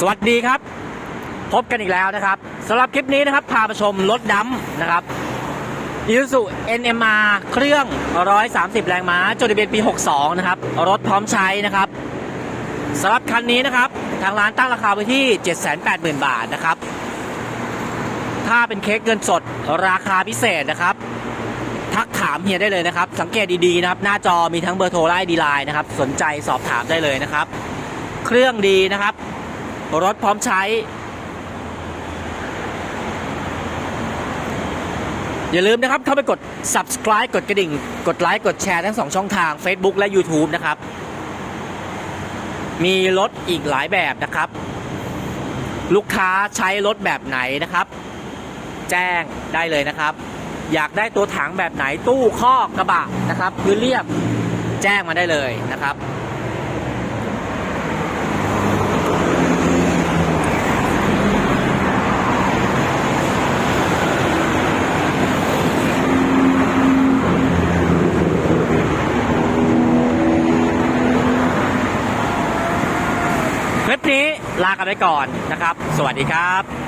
สวัสดีครับ พบกันอีกแล้วนะครับสำหรับคลิปนี้นะครับ พาไปชมรถดำนะครับ Isuzu NMR เครื่อง 130 แรงม้าจดทะเบียนปี 62 นะครับ รถพร้อมใช้นะครับสำหรับคันนี้นะครับ ทางร้านตั้งราคาไว้ที่ 780,000 บาทนะครับ ถ้าเป็นเค้กเงินสดราคาพิเศษนะครับ ทักถามเฮียได้เลยนะครับ สังเกตดีๆนะครับ หน้าจอมีทั้งเบอร์โทรและดีไลน์นะครับ สนใจสอบถามได้เลยนะครับ เครื่องดีนะครับ รถพร้อมใช้ อย่าลืมนะครับ เข้าไปกด subscribe กดกระดิ่ง กดไลค์ กดแชร์ทั้ง2ช่องทาง Facebook และ YouTube นะครับ มีรถอีกหลายแบบนะครับ ลูกค้าใช้รถแบบไหนนะครับ แจ้งได้เลยนะครับ อยากได้ตัวถังแบบไหนตู้คอกกระบะนะครับ พื้นเรียบแจ้งมาได้เลยนะครับ คลิปนี้ลากันไปก่อนนะครับ สวัสดีครับ